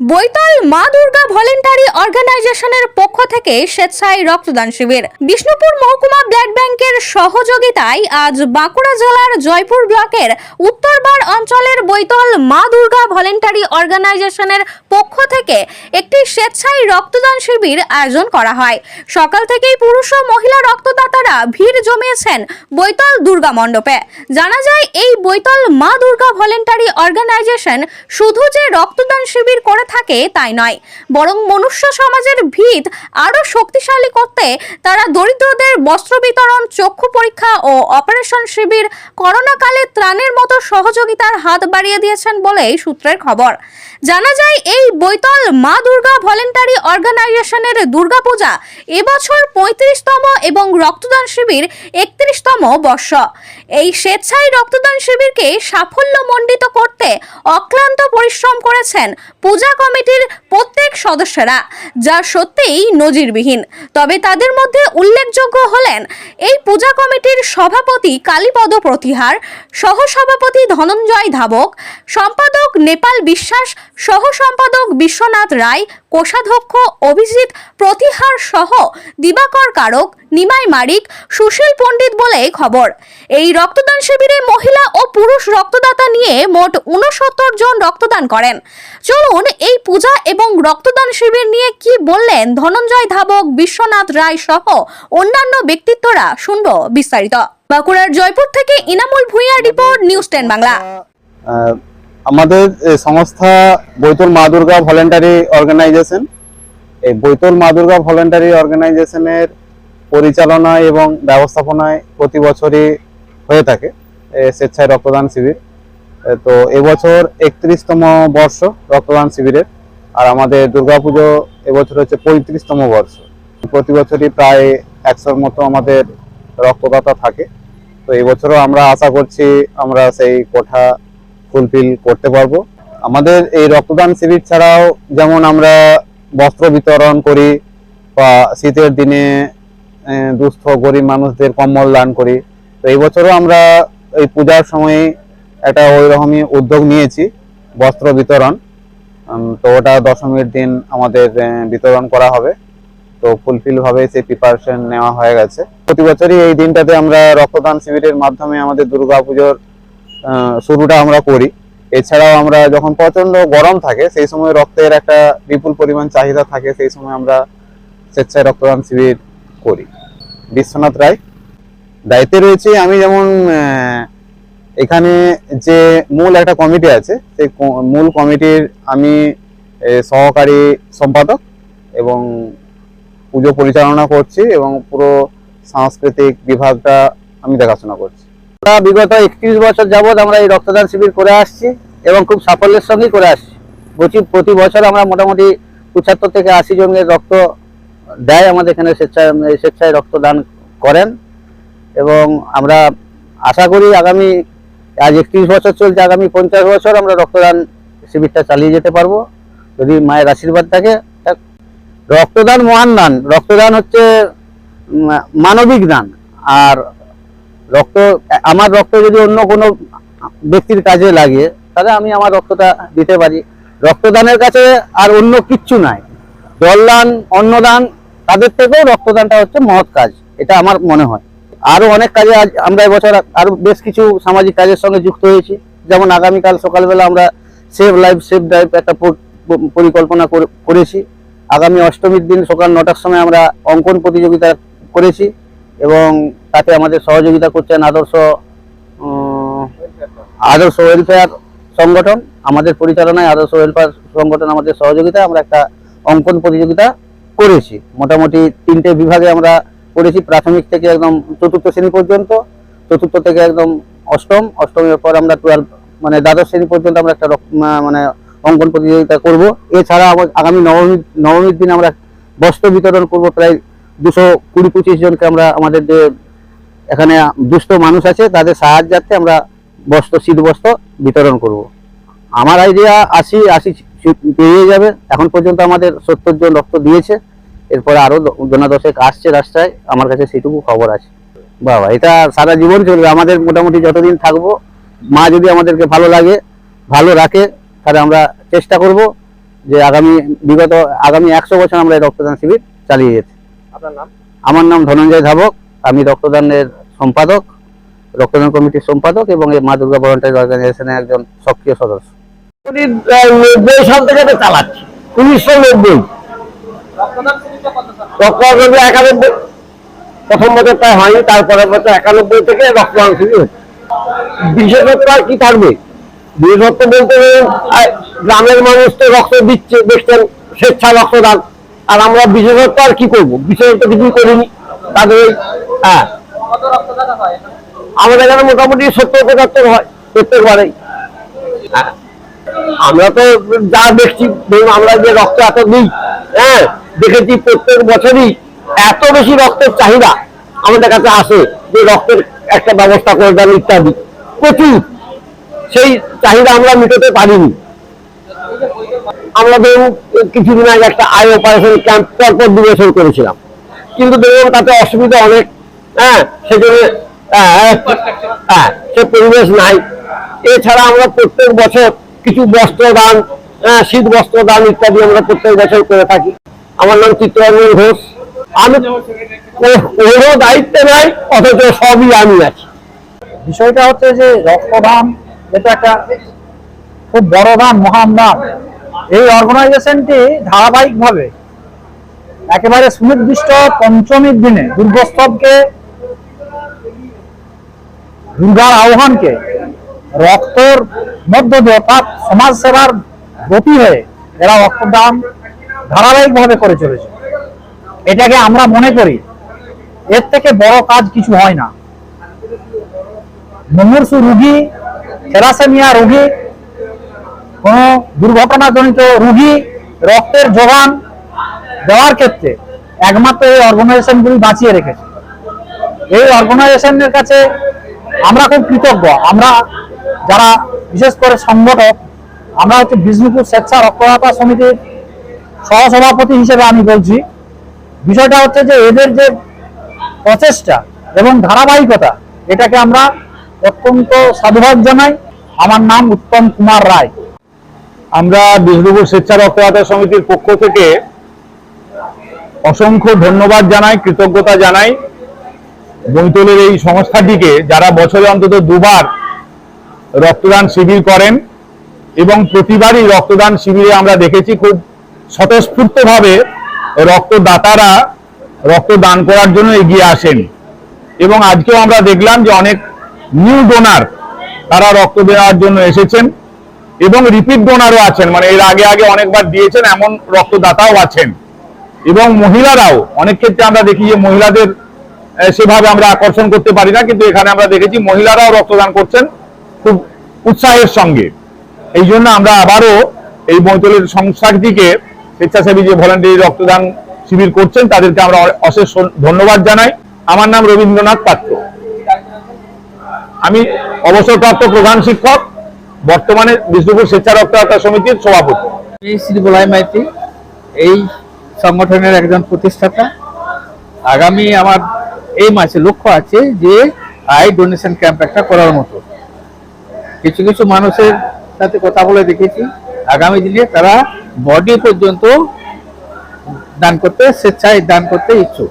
বৈতল মা দুর্গা ভলেন্টারি অর্গানাইজেশনের পক্ষ থেকে স্বেচ্ছায় রক্তদান শিবির। বিষ্ণুপুর মহকুমা ব্লাড ব্যাংকের সহযোগিতায় আজ বাঁকুড়া জেলার জয়পুর ব্লকের উত্তরবার অঞ্চলের বৈতল মা দুর্গা ভলেন্টারি অর্গানাইজেশনের পক্ষ থেকে একটি স্বেচ্ছায় রক্তদান শিবির আয়োজন করা হয়। সকাল থেকেই পুরুষ ও মহিলা রক্তদাতারা ভিড় জমিয়েছেন বৈতল দুর্গা মণ্ডপে। জানা যায়, এই বৈতল মা দুর্গা ভলেন্টারি অর্গানাইজেশন শুধু যে রক্তদান শিবির করে থাকে তাই নয়। বরং মনুষ্য সমাজের ভিত আরও শক্তিশালী করতে তারা দরিদ্রদের বস্ত্র বিতরণ, চক্ষু পরীক্ষা ও অপারেশন শিবির করোনাকালে ত্রাণের মতো সহযোগিতার হাত বাড়িয়ে দিয়েছেন বলে সূত্রের খবর। জানা যায়, এই বৈতল মা দুর্গা ভলেন্টারি অর্গানাইজেশনের দুর্গাপূজা এবছর পঁয়ত্রিশতম এবং রক্তদান শিবির একত্রিশতম বর্ষ। এই স্বেচ্ছায় রক্তদান শিবিরকে সাফল্য সাফল্যমণ্ডিত করতে অক্লান্ত পরিশ্রম করেছেন পূজা কমিটির প্রত্যেক সদস্যরা, যা সত্যিই নজিরবিহীন। তবে তাদের মধ্যে উল্লেখযোগ্য হলেন, এই পূজা কমিটির সভাপতি কালীপদ প্রতিহার, সহসভাপতি ধনঞ্জয় ধাবক, সম্পাদক নেপাল বিশ্বাস সহ সম্পাদক বিশ্বনাথ রায় কোষাধ্যক্ষ অভিজিৎ প্রতিহার সহ দিবাকর কারক, নিমাই মারিক, সুশীল পণ্ডিত বলে খবর। এই রক্তদান শিবিরে মহিলা ও পুরুষ রক্তদাতা নিয়ে মোট উনসত্তর জন রক্তদান করেন। চলুন এই পূজা এবং রক্তদান শিবির নিয়ে কি বললেন ধনঞ্জয় ধাবক, বিশ্বনাথ রায় সহ অন্যান্য ব্যক্তিত্বরা শুনব বিস্তারিত। বাঁকুড়ার জয়পুর থেকে ইনামুল ভুঁইয়ার রিপোর্ট, নিউজ টেন বাংলা। আমাদের সংস্থা বৈতল মা দুর্গা ভলেন্টারি অর্গানাইজেশন। এই বৈতল মা দুর্গা ভলেন্টারি অর্গানাইজেশনের পরিচালনায় এবং ব্যবস্থাপনায় প্রতি বছরই হয়ে থাকে স্বেচ্ছায় রক্তদান শিবির। তো এবছর একত্রিশতম বর্ষ রক্তদান শিবিরের, আর আমাদের দুর্গাপুজো এবছর হচ্ছে পঁয়ত্রিশতম বর্ষ। প্রতি বছরই প্রায় একশোর মতো আমাদের রক্তদাতা থাকে। তো এবছরও আমরা আশা করছি আমরা সেই কোঠা ফুলফিল করতে পারব। আমাদের এই রক্তদান শিবির ছাড়াও যেমন আমরা বস্ত্র বিতরণ করি বা শীতের দিনে দুস্থ গরিব মানুষদের কম্বল দান করি। তো এই বছরও আমরা এই পূজার সময়ে একটা ওই রকমই উদ্যোগ নিয়েছি বস্ত্র বিতরণ। তো ওটা দশমীর দিন আমাদের বিতরণ করা হবে। তো ফুলফিল ভাবে সেই প্রিপারেশন নেওয়া হয়ে গেছে। প্রতি বছরই এই দিনটাতে আমরা রক্তদান শিবিরের মাধ্যমে আমাদের দুর্গাপুজোর আহ, শুরুটা আমরা করি। এছাড়াও আমরা যখন প্রচণ্ড গরম থাকে, সেই সময় রক্তের একটা বিপুল পরিমাণ চাহিদা থাকে, সেই সময় আমরা স্বেচ্ছায় রক্তদান শিবির করি। বিশ্বনাথ রায়, দায়িত্বে রয়েছে আমি যেমন এখানে যে মূল একটা কমিটি আছে, সেই মূল কমিটির আমি সহকারী সম্পাদক এবং পুজো পরিচালনা করছি এবং পুরো সাংস্কৃতিক বিভাগটা আমি দেখাশোনা করছি। বিগত একত্রিশ বছর যাবৎ আমরা এই রক্তদান শিবির করে আসছি এবং খুব সাফল্যের সঙ্গেই করে আসছি। প্রতি প্রতি বছর আমরা মোটামুটি পঁচাত্তর থেকে আশি জনের রক্ত দেয় আমাদের এখানে স্বেচ্ছায় স্বেচ্ছায় রক্তদান করেন এবং আমরা আশা করি আগামী আজ একত্রিশ বছর চলছে, আগামী পঞ্চাশ বছর আমরা রক্তদান শিবিরটা চালিয়ে যেতে পারব। যদি মায়ের আশীর্বাদ থাকে রক্তদান মহান দান। রক্তদান হচ্ছে মানবিক দান। আর রক্ত, আমার রক্ত যদি অন্য কোনো ব্যক্তির কাজে লাগে, তাহলে আমি আমার রক্তটা দিতে পারি। রক্তদানের কাছে আর অন্য কিচ্ছু নাই। জলদান, অন্নদান, তাদের থেকেও রক্তদানটা হচ্ছে মহৎ কাজ, এটা আমার মনে হয়। আরও অনেক কাজে আজ আমরা এবছর আরও বেশ কিছু সামাজিক কাজের সঙ্গে যুক্ত হয়েছি। যেমন আগামীকাল সকালবেলা আমরা সেভ লাইফ সেভ ড্রাইভ একটা পরিকল্পনা করে- করেছি। আগামী অষ্টমীর দিন সকাল নটার সময় আমরা অঙ্কন প্রতিযোগিতা করেছি। এবং তাতে আমাদের সহযোগিতা করছেন আদর্শ আদর্শ ওয়েলফেয়ার সংগঠন। আমাদের পরিচালনায় আদর্শ ওয়েলফেয়ার সংগঠন আমাদের সহযোগিতা আমরা একটা অঙ্কন প্রতিযোগিতা করেছি। মোটামুটি তিনটে বিভাগে আমরা করেছি। প্রাথমিক থেকে একদম চতুর্থ শ্রেণি পর্যন্ত, চতুর্থ থেকে একদম অষ্টম। অষ্টমের পর আমরা টুয়েলভ মানে দ্বাদশ শ্রেণি পর্যন্ত আমরা একটা মানে অঙ্কন প্রতিযোগিতা করব। এছাড়া আগামী নবমী, নবমীর দিন আমরা বস্ত্র বিতরণ করব প্রায় দুশো কুড়ি পঁচিশ জনকে আমরা আমাদের যে এখানে দুস্থ মানুষ আছে, তাদের সাহায্যার্থে আমরা বস্ত্র শীত বস্ত্র বিতরণ করব। আমার আইডিয়া আশি আশি পেয়ে যাবে। এখন পর্যন্ত আমাদের সত্তর জন রক্ত দিয়েছে। এরপরে আরও দ- জনা দশেক আসছে রাস্তায়। আমার কাছে সেটুকু খবর আছে। বাবা, এটা সারা জীবন চলবে। আমাদের মোটামুটি যতদিন থাকব, মা যদি আমাদেরকে ভালো লাগে, ভালো রাখে, তাহলে আমরা চেষ্টা করব যে আগামী, বিগত আগামী একশো বছর আমরা এই রক্তদান শিবির চালিয়ে যেতে। আপনার নাম? আমার নাম ধনঞ্জয় ধাবক। আমি রক্তদানের সম্পাদক রক্তদান কমিটির সম্পাদক এবং এই মা দুর্গা ভলেন্টারি অর্গানাইজেশনের একজন সক্রিয় সদস্য। নব্বই সাল থেকে এটা চালাচ্ছি। উনিশশো নব্বই। রক্তদান শিবিরটা কত সাল? রক্তদান একানব্বই। প্রথম বছরটা হয়নি তারপরের বছর একানব্বই থেকে রক্তদান শুরু হচ্ছে বিশেষত্ব আর কি থাকবে? বিশেষত্ব বলতে গেলে, গ্রামের মানুষ তো রক্ত দিচ্ছে দেখছেন স্বেচ্ছা রক্তদান। আর আমরা বিশেষত্ব আর কি করব? বিশেষত্ব কিছুই করিনি। তাদের হ্যাঁ? আমাদের এখানে মোটামুটি সত্তর, পঁচাত্তর হয় প্রত্যেকবারেই হ্যাঁ। আমরা তো যা দেখছি, ধরুন আমরা যে রক্ত এত দিই হ্যাঁ দেখেছি প্রত্যেক বছরই এত বেশি রক্তের চাহিদা আমাদের কাছে আসে যে রক্তের একটা ব্যবস্থা করে দেন ইত্যাদি। প্রচুর। সেই চাহিদা আমরা মেটাতে পারিনি। আমরা ধরুন কিছুদিন আগে একটা আই অপারেশন ক্যাম্প পরপর দু বছর করেছিলাম। কিন্তু দেখলাম তাতে অসুবিধা অনেক হ্যাঁ সেজন্য হ্যাঁ, হ্যাঁ সে পরিবেশ নাই। এছাড়া আমরা প্রত্যেক বছর কিছু বস্ত্র দান হ্যাঁ, শীত বস্ত্র দান ইত্যাদি আমরা প্রত্যেক বছর করে থাকি। আমার নাম চিত্তরঞ্জন ঘোষ। আমি ওরও দায়িত্বে নাই অথচ সবই আমি আছি। বিষয়টা হচ্ছে যে রক্তদান এটা একটা খুব বড় দান মহান দান। এই অর্গানাইজেশনটি ধারাবাহিকভাবে একেবারে সুনির্দিষ্ট পঞ্চমীর দিনে দুর্গোৎসবকে, দুর্গার আহ্বানকে রক্তর মধ্য দিয়ে অর্থাৎ সমাজ সেবার গতি হয়ে এরা রক্তদান ধারাবাহিকভাবে করে চলেছে। এটাকে আমরা মনে করি, এর থেকে বড় কাজ কিছু হয় না। মুমূর্ষু রুগী, থ্যালাসেমিয়া রোগী কোন দুর্ঘটনাজনিত রোগী রক্তের যোগান দেওয়ার ক্ষেত্রে একমাত্র এই অর্গানাইজেশনগুলি বাঁচিয়ে রেখেছে। এই অর্গানাইজেশনের কাছে আমরা খুব কৃতজ্ঞ। আমরা যারা বিশেষ করে সংগঠক, আমরা হচ্ছে বিষ্ণুপুর স্বেচ্ছা রক্তদাতা সমিতির সহসভাপতি হিসেবে আমি বলছি, বিষয়টা হচ্ছে যে এদের যে প্রচেষ্টা এবং ধারাবাহিকতা, এটাকে আমরা অত্যন্ত সাধুবাদ জানাই। আমার নাম উত্তম কুমার রায়। আমরা বিষ্ণুপুর স্বেচ্ছা রক্তদাতা সমিতির পক্ষ থেকে অসংখ্য ধন্যবাদ জানাই, কৃতজ্ঞতা জানাই। বৈতলের এই সংস্থাটিকে যারা বছরে অন্তত দুবার রক্তদান শিবির করেন এবং প্রতিবারই রক্তদান শিবিরে আমরা দেখেছি খুব স্বতঃস্ফূর্তভাবে রক্তদাতারা রক্তদান করার জন্য এগিয়ে আসেন। এবং আজকেও আমরা দেখলাম যে অনেক নিউ ডোনার তারা রক্ত দেওয়ার জন্য এসেছেন। এবং রিপিট ডোনারও আছেন মানে এর আগে আগে অনেকবার দিয়েছেন, এমন রক্তদাতাও আছেন। এবং মহিলারাও, অনেক ক্ষেত্রে আমরা দেখি যে মহিলাদের সেভাবে আমরা আকর্ষণ করতে পারি না, কিন্তু এখানে আমরা দেখেছি মহিলারাও রক্তদান করছেন খুব উৎসাহের সঙ্গে। এই জন্য আমরা আবারও এই বৈতলের সংস্থাটিকে স্বেচ্ছাসেবী যে ভলেন্টারি রক্তদান শিবির করছেন, তাদেরকে আমরা অশেষ ধন্যবাদ জানাই। আমার নাম রবীন্দ্রনাথ পাত্র। আমি অবসরপ্রাপ্ত প্রধান শিক্ষক বর্তমানে বিষ্ণুপুর স্বেচ্ছা রক্তদাতা সমিতির সভাপতি। শ্রী বলাই মাইতি, এই সংগঠনের একজন প্রতিষ্ঠাতা। আগামী আমার এই মাসে লক্ষ্য আছে যে আই ডোনেশন ক্যাম্প একটা করার মতো। কিছু কিছু মানুষের সাথে কথা বলে দেখেছি। আগামী দিনে তারা বডি পর্যন্ত দান করতে, স্বেচ্ছায় দান করতে ইচ্ছুক।